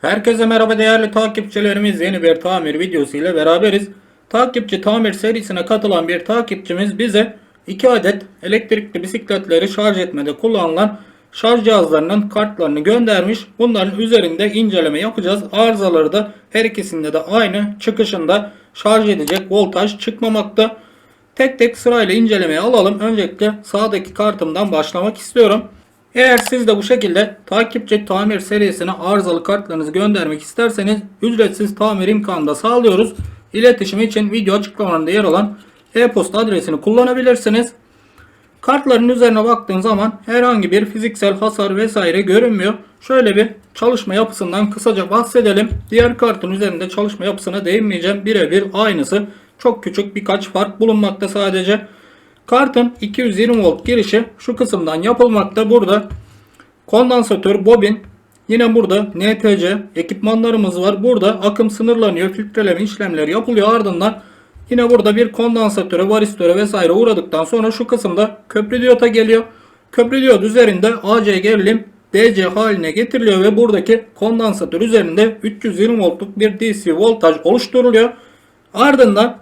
Herkese merhaba değerli takipçilerimiz yeni bir tamir videosu ile beraberiz. Takipçi tamir serisine katılan bir takipçimiz bize 2 adet elektrikli bisikletleri şarj etmede kullanılan şarj cihazlarının kartlarını göndermiş. Bunların üzerinde inceleme yapacağız. Arızaları da her ikisinde de aynı çıkışında şarj edecek voltaj çıkmamakta. Tek tek sırayla incelemeye alalım. Öncelikle sağdaki kartımdan başlamak istiyorum. Eğer siz de bu şekilde takipçi tamir serisine arızalı kartlarınızı göndermek isterseniz ücretsiz tamir imkanı da sağlıyoruz. İletişim için video açıklamalarında yer alan e-posta adresini kullanabilirsiniz. Kartların üzerine baktığın zaman herhangi bir fiziksel hasar vesaire görünmüyor. Şöyle bir çalışma yapısından kısaca bahsedelim. Diğer kartın üzerinde çalışma yapısına değinmeyeceğim. Birebir aynısı. Çok küçük birkaç fark bulunmakta sadece. Kartın 220 volt girişi şu kısımdan yapılmakta. Burada kondansatör, bobin, yine burada NTC ekipmanlarımız var. Burada akım sınırlanıyor. Filtreleme işlemleri yapılıyor. Ardından yine burada bir kondansatöre, varistöre vesaire uğradıktan sonra şu kısımda köprü diyota geliyor. Köprü diyot üzerinde AC gerilim DC haline getiriliyor ve buradaki kondansatör üzerinde 320 voltluk bir DC voltaj oluşturuluyor. Ardından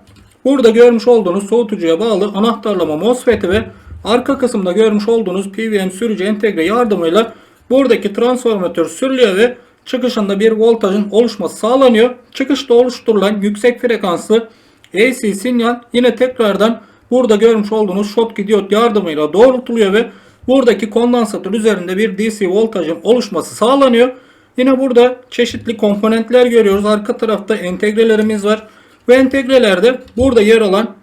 burada görmüş olduğunuz soğutucuya bağlı anahtarlama MOSFET'i ve arka kısımda görmüş olduğunuz PWM sürücü entegre yardımıyla buradaki transformatör sürülüyor ve çıkışında bir voltajın oluşması sağlanıyor. Çıkışta oluşturulan yüksek frekanslı AC sinyal yine tekrardan burada görmüş olduğunuz Schottky diyot yardımıyla doğrultuluyor ve buradaki kondansatör üzerinde bir DC voltajın oluşması sağlanıyor. Yine burada çeşitli komponentler görüyoruz. Arka tarafta entegrelerimiz var. Bu entegrelerde burada yer alan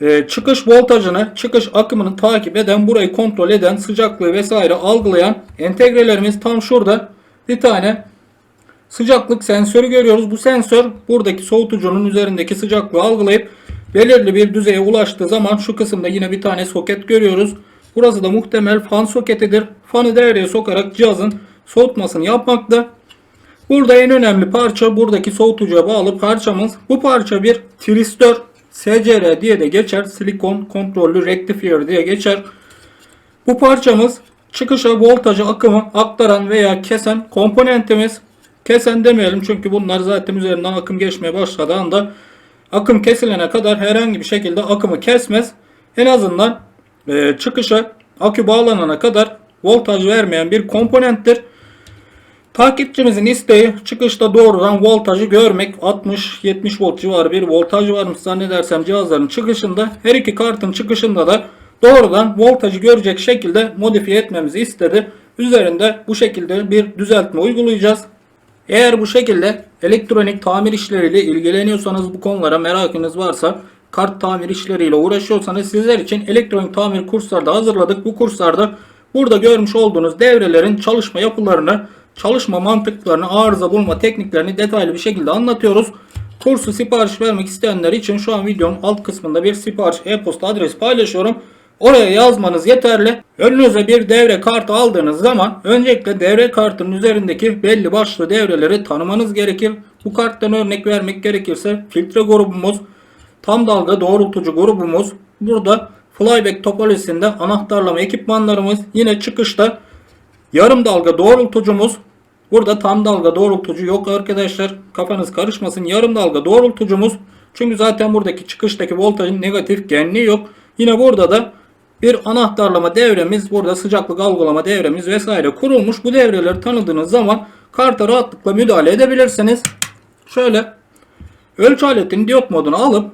e, çıkış voltajını, çıkış akımını takip eden, burayı kontrol eden, sıcaklığı vesaire algılayan entegrelerimiz tam şurada bir tane sıcaklık sensörü görüyoruz. Bu sensör buradaki soğutucunun üzerindeki sıcaklığı algılayıp belirli bir düzeye ulaştığı zaman şu kısımda yine bir tane soket görüyoruz. Burası da muhtemel fan soketidir. Fanı devreye sokarak cihazın soğutmasını yapmakta. Burada en önemli parça buradaki soğutucuya bağlı parçamız. Bu parça bir tristör SCR diye de geçer. Silikon kontrollü rectifier diye geçer. Bu parçamız çıkışa voltajı akımı aktaran veya kesen komponentimiz. Kesen demeyelim çünkü bunlar zaten üzerinden akım geçmeye başladığı anda akım kesilene kadar herhangi bir şekilde akımı kesmez. En azından e, çıkışa akü bağlanana kadar voltaj vermeyen bir komponenttir. Takipçimizin isteği çıkışta doğrudan voltajı görmek 60-70 volt civarı bir voltaj varmış zannedersem cihazların çıkışında her iki kartın çıkışında da doğrudan voltajı görecek şekilde modifiye etmemizi istedi. Üzerinde bu şekilde bir düzeltme uygulayacağız. Eğer bu şekilde elektronik tamir işleriyle ilgileniyorsanız bu konulara merakınız varsa kart tamir işleriyle uğraşıyorsanız sizler için elektronik tamir kursları da hazırladık. Bu kurslarda burada görmüş olduğunuz devrelerin çalışma yapılarını çalışma mantıklarını, arıza bulma tekniklerini detaylı bir şekilde anlatıyoruz. Kursu sipariş vermek isteyenler için şu an videonun alt kısmında bir sipariş e-posta adresi paylaşıyorum. Oraya yazmanız yeterli. Önünüze bir devre kartı aldığınız zaman öncelikle devre kartının üzerindeki belli başlı devreleri tanımanız gerekir. Bu karttan örnek vermek gerekirse filtre grubumuz, tam dalga doğrultucu grubumuz, burada flyback topolojisinde anahtarlama ekipmanlarımız, yine çıkışta Yarım dalga doğrultucumuz. Burada tam dalga doğrultucu yok arkadaşlar. Kafanız karışmasın. Yarım dalga doğrultucumuz. Çünkü zaten buradaki çıkıştaki voltajın negatif genliği yok. Yine burada da bir anahtarlama devremiz, burada sıcaklık algılama devremiz vesaire kurulmuş. Bu devreleri tanıdığınız zaman karta rahatlıkla müdahale edebilirsiniz. Şöyle ölçü aletini diyot moduna alıp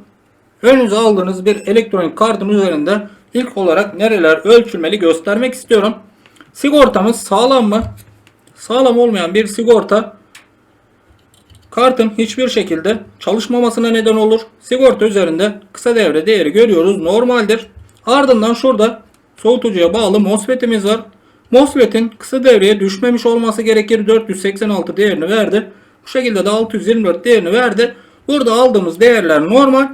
önünüze aldığınız bir elektronik kartın üzerinde ilk olarak nereler ölçülmeli göstermek istiyorum. Sigortamız sağlam mı? Sağlam olmayan bir sigorta kartın hiçbir şekilde çalışmamasına neden olur. Sigorta üzerinde kısa devre değeri görüyoruz. Normaldir. Ardından şurada soğutucuya bağlı MOSFET'imiz var. MOSFET'in kısa devreye düşmemiş olması gerekir. 486 değerini verdi. Bu şekilde de 624 değerini verdi. Burada aldığımız değerler normal.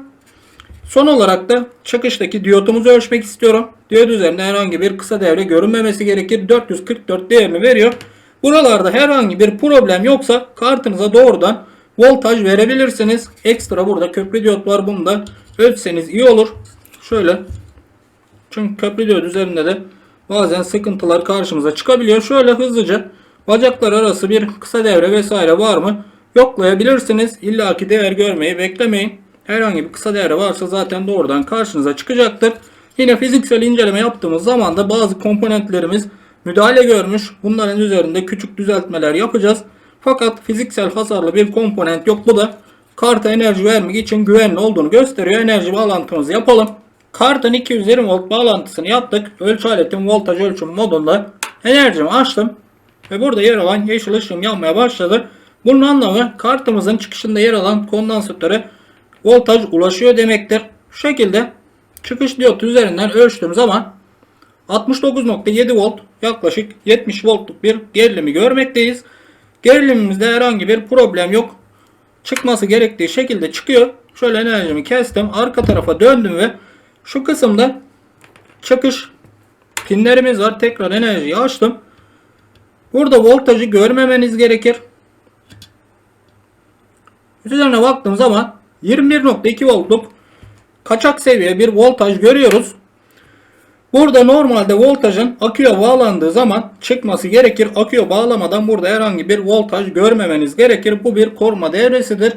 Son olarak da çıkıştaki diyotumuzu ölçmek istiyorum. Diyot üzerinde herhangi bir kısa devre görünmemesi gerekir. 444 değerini veriyor. Buralarda herhangi bir problem yoksa kartınıza doğrudan voltaj verebilirsiniz. Ekstra burada köprü diyot var. Bunu da ölçseniz iyi olur. Şöyle. Çünkü köprü diyot üzerinde de bazen sıkıntılar karşımıza çıkabiliyor. Şöyle hızlıca bacaklar arası bir kısa devre vesaire var mı? Yoklayabilirsiniz. İlla ki değer görmeyi beklemeyin. Herhangi bir kısa devre varsa zaten doğrudan karşınıza çıkacaktır. Yine fiziksel inceleme yaptığımız zaman da bazı komponentlerimiz müdahale görmüş. Bunların üzerinde küçük düzeltmeler yapacağız. Fakat fiziksel hasarlı bir komponent yok. Bu da karta enerji vermek için güvenli olduğunu gösteriyor. Enerji bağlantımızı yapalım. Kartın 220 volt bağlantısını yaptık. Ölçü aletin voltaj ölçüm modunda enerjimi açtım. Ve burada yer alan yeşil ışığım yanmaya başladı. Bunun anlamı kartımızın çıkışında yer alan kondansatöre voltaj ulaşıyor demektir. Şu şekilde çıkış diyot üzerinden ölçtüğüm zaman 69.7 volt yaklaşık 70 voltluk bir gerilimi görmekteyiz. Gerilimimizde herhangi bir problem yok. Çıkması gerektiği şekilde çıkıyor. Şöyle enerjimi kestim. Arka tarafa döndüm ve şu kısımda çıkış pinlerimiz var. Tekrar enerjiyi açtım. Burada voltajı görmemeniz gerekir. Üzerine baktığım zaman 21.2 voltluk kaçak seviye bir voltaj görüyoruz. Burada normalde voltajın aküye bağlandığı zaman çıkması gerekir. Aküye bağlamadan burada herhangi bir voltaj görmemeniz gerekir. Bu bir koruma devresidir.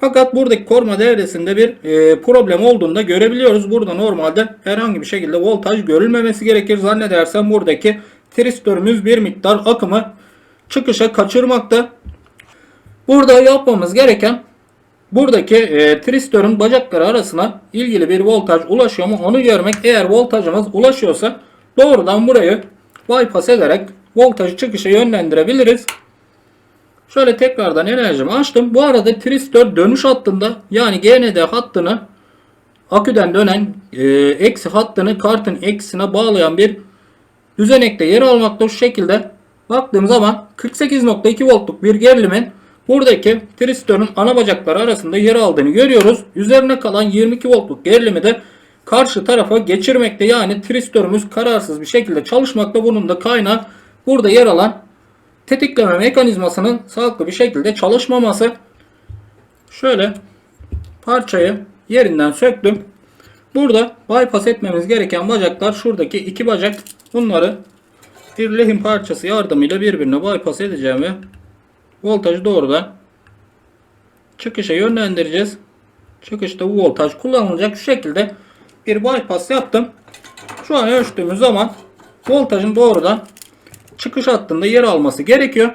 Fakat buradaki koruma devresinde bir e, problem olduğunu da görebiliyoruz. Burada normalde herhangi bir şekilde voltaj görülmemesi gerekir. Zannedersem buradaki tristörümüz bir miktar akımı çıkışa kaçırmakta. Burada yapmamız gereken buradaki e, tristörün bacakları arasına ilgili bir voltaj ulaşıyor mu onu görmek. Eğer voltajımız ulaşıyorsa doğrudan burayı bypass ederek voltajı çıkışa yönlendirebiliriz. Şöyle tekrardan enerjimi açtım. Bu arada tristör dönüş hattında yani GND hattını aküden dönen e, eksi hattını kartın eksisine bağlayan bir düzenekte yer almakta şu şekilde. Baktığım zaman 48.2 voltluk bir gerilimin buradaki tristörün ana bacakları arasında yer aldığını görüyoruz. Üzerine kalan 22 voltluk gerilimi de karşı tarafa geçirmekte. Yani tristörümüz kararsız bir şekilde çalışmakta. Bunun da kaynağı burada yer alan tetikleme mekanizmasının sağlıklı bir şekilde çalışmaması. Şöyle parçayı yerinden söktüm. Burada bypass etmemiz gereken bacaklar şuradaki iki bacak. Bunları bir lehim parçası yardımıyla birbirine bypass edeceğim ve voltajı doğrudan çıkışa yönlendireceğiz. Çıkışta bu voltaj kullanılacak. Şu şekilde bir bypass yaptım. Şu an ölçtüğümüz zaman voltajın doğrudan çıkış hattında yer alması gerekiyor.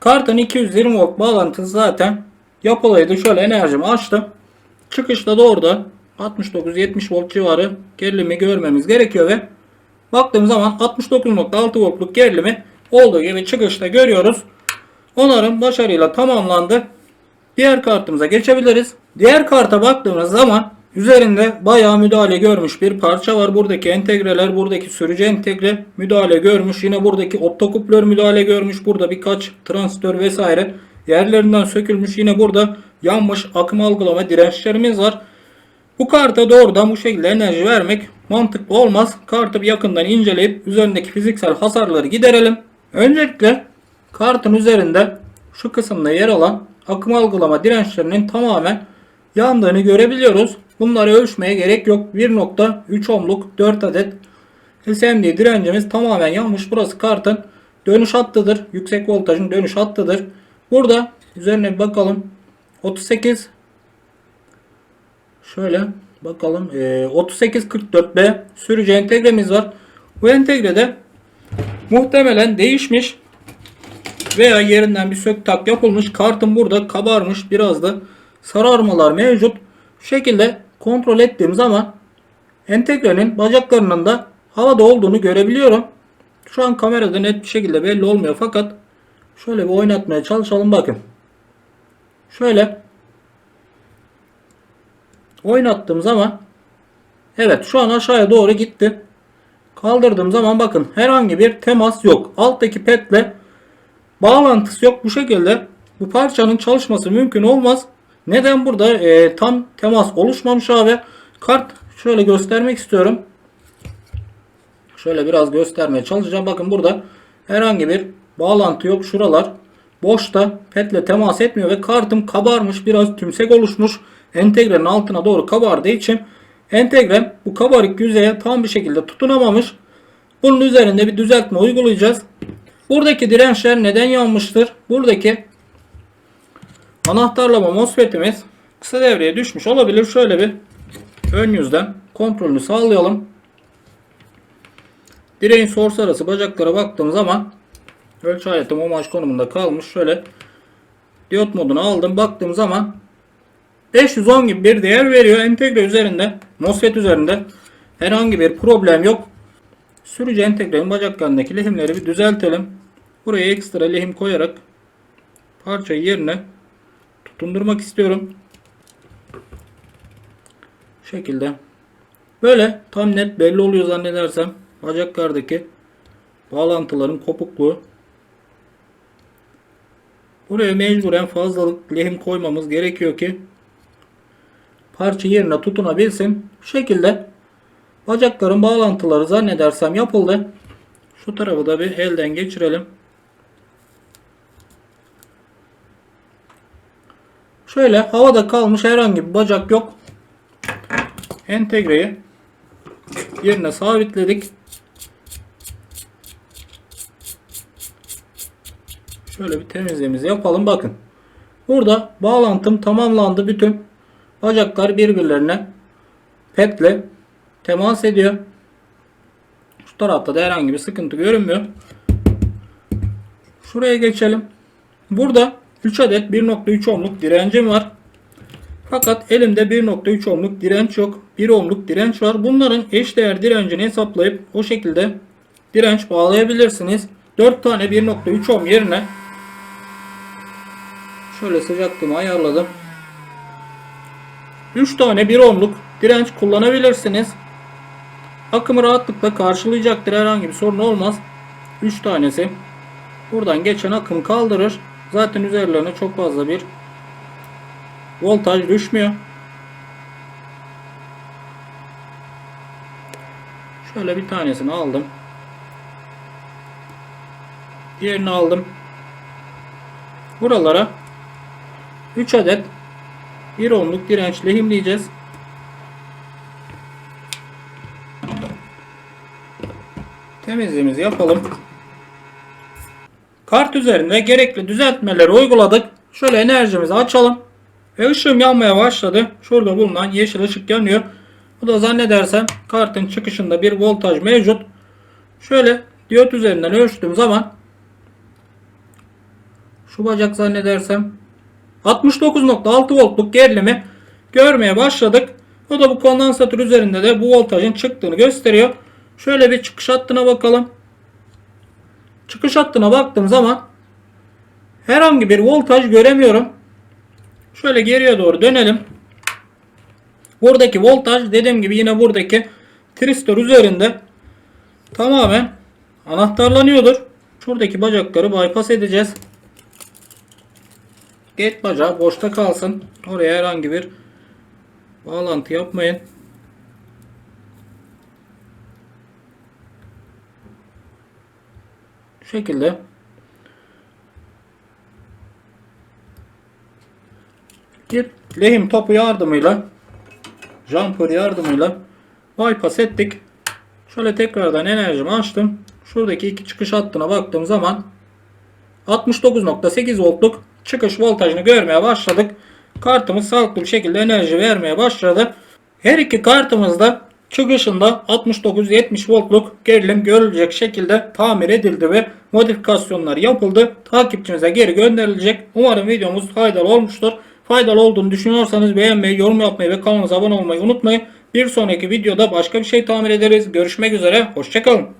Kartın 220 volt bağlantısı zaten yapılıydı. Şöyle enerjimi açtım. Çıkışta doğrudan 69-70 volt civarı gerilimi görmemiz gerekiyor ve baktığım zaman 69.6 voltluk gerilimi olduğu gibi çıkışta görüyoruz. Onarım başarıyla tamamlandı. Diğer kartımıza geçebiliriz. Diğer karta baktığımız zaman üzerinde bayağı müdahale görmüş bir parça var. Buradaki entegreler, buradaki sürücü entegre müdahale görmüş. Yine buradaki optokuplör müdahale görmüş. Burada birkaç transistör vesaire yerlerinden sökülmüş. Yine burada yanmış akım algılama dirençlerimiz var. Bu karta doğrudan bu şekilde enerji vermek mantıklı olmaz. Kartı bir yakından inceleyip üzerindeki fiziksel hasarları giderelim. Öncelikle kartın üzerinde şu kısımda yer alan akım algılama dirençlerinin tamamen yandığını görebiliyoruz. Bunları ölçmeye gerek yok. 1.3 ohmluk 4 adet SMD direncimiz tamamen yanmış. Burası kartın dönüş hattıdır. Yüksek voltajın dönüş hattıdır. Burada üzerine bir bakalım. 38 Şöyle bakalım. Ee, 3844B sürücü entegremiz var. Bu entegrede muhtemelen değişmiş veya yerinden bir sök tak yapılmış. Kartın burada kabarmış. Biraz da sararmalar mevcut. Şu şekilde kontrol ettiğim zaman entegrenin bacaklarının da havada olduğunu görebiliyorum. Şu an kamerada net bir şekilde belli olmuyor fakat şöyle bir oynatmaya çalışalım bakın. Şöyle oynattığım zaman evet şu an aşağıya doğru gitti. Kaldırdığım zaman bakın herhangi bir temas yok. Alttaki petle bağlantısı yok. Bu şekilde bu parçanın çalışması mümkün olmaz. Neden burada e, tam temas oluşmamış abi? Kart şöyle göstermek istiyorum. Şöyle biraz göstermeye çalışacağım. Bakın burada herhangi bir bağlantı yok. Şuralar boşta petle temas etmiyor ve kartım kabarmış. Biraz tümsek oluşmuş. Entegrenin altına doğru kabardığı için entegre bu kabarık yüzeye tam bir şekilde tutunamamış. Bunun üzerinde bir düzeltme uygulayacağız. Buradaki dirençler neden yanmıştır? Buradaki anahtarlama MOSFET'imiz kısa devreye düşmüş olabilir. Şöyle bir ön yüzden kontrolünü sağlayalım. Direğin source arası bacaklara baktığım zaman ölçü aletim omaj konumunda kalmış. Şöyle diyot modunu aldım. Baktığım zaman 510 gibi bir değer veriyor. Entegre üzerinde, MOSFET üzerinde herhangi bir problem yok. Sürücü entegrenin bacaklarındaki lehimleri bir düzeltelim. Buraya ekstra lehim koyarak parçayı yerine tutundurmak istiyorum. Bu şekilde. Böyle tam net belli oluyor zannedersem. Bacaklardaki bağlantıların kopukluğu. Buraya mecburen fazlalık lehim koymamız gerekiyor ki parça yerine tutunabilsin. Bu şekilde bacakların bağlantıları zannedersem yapıldı. Şu tarafı da bir elden geçirelim. Şöyle havada kalmış herhangi bir bacak yok. Entegreyi yerine sabitledik. Şöyle bir temizliğimizi yapalım. Bakın. Burada bağlantım tamamlandı. Bütün bacaklar birbirlerine petle temas ediyor. Şu tarafta da herhangi bir sıkıntı görünmüyor. Şuraya geçelim. Burada 3 adet 1.3 ohmluk direncim var. Fakat elimde 1.3 ohmluk direnç yok. 1 ohmluk direnç var. Bunların eşdeğer direncini hesaplayıp o şekilde direnç bağlayabilirsiniz. 4 tane 1.3 ohm yerine şöyle sıcaklığımı ayarladım. 3 tane 1 ohmluk direnç kullanabilirsiniz. Akımı rahatlıkla karşılayacaktır. Herhangi bir sorun olmaz. 3 tanesi. Buradan geçen akım kaldırır. Zaten üzerlerine çok fazla bir voltaj düşmüyor. Şöyle bir tanesini aldım. Diğerini aldım. Buralara 3 adet 1 ohmluk direnç lehimleyeceğiz. Temizliğimizi yapalım. Kart üzerinde gerekli düzeltmeleri uyguladık. Şöyle enerjimizi açalım. Ve ışığım yanmaya başladı. Şurada bulunan yeşil ışık yanıyor. Bu da zannedersem kartın çıkışında bir voltaj mevcut. Şöyle diyot üzerinden ölçtüğüm zaman şu bacak zannedersem 69.6 voltluk gerilimi görmeye başladık. O da bu kondansatör üzerinde de bu voltajın çıktığını gösteriyor. Şöyle bir çıkış hattına bakalım. Çıkış hattına baktığım zaman herhangi bir voltaj göremiyorum. Şöyle geriye doğru dönelim. Buradaki voltaj dediğim gibi yine buradaki tristor üzerinde tamamen anahtarlanıyordur. Şuradaki bacakları bypass edeceğiz. Gate bacağı boşta kalsın. Oraya herhangi bir bağlantı yapmayın. Şekilde bir lehim topu yardımıyla jumper yardımıyla bypass ettik. Şöyle tekrardan enerjimi açtım. Şuradaki iki çıkış hattına baktığım zaman 69.8 voltluk çıkış voltajını görmeye başladık. Kartımız sağlıklı bir şekilde enerji vermeye başladı. Her iki kartımızda çıkışında 69-70 voltluk gerilim görülecek şekilde tamir edildi ve modifikasyonlar yapıldı. Takipçimize geri gönderilecek. Umarım videomuz faydalı olmuştur. Faydalı olduğunu düşünüyorsanız beğenmeyi, yorum yapmayı ve kanalımıza abone olmayı unutmayın. Bir sonraki videoda başka bir şey tamir ederiz. Görüşmek üzere. Hoşçakalın.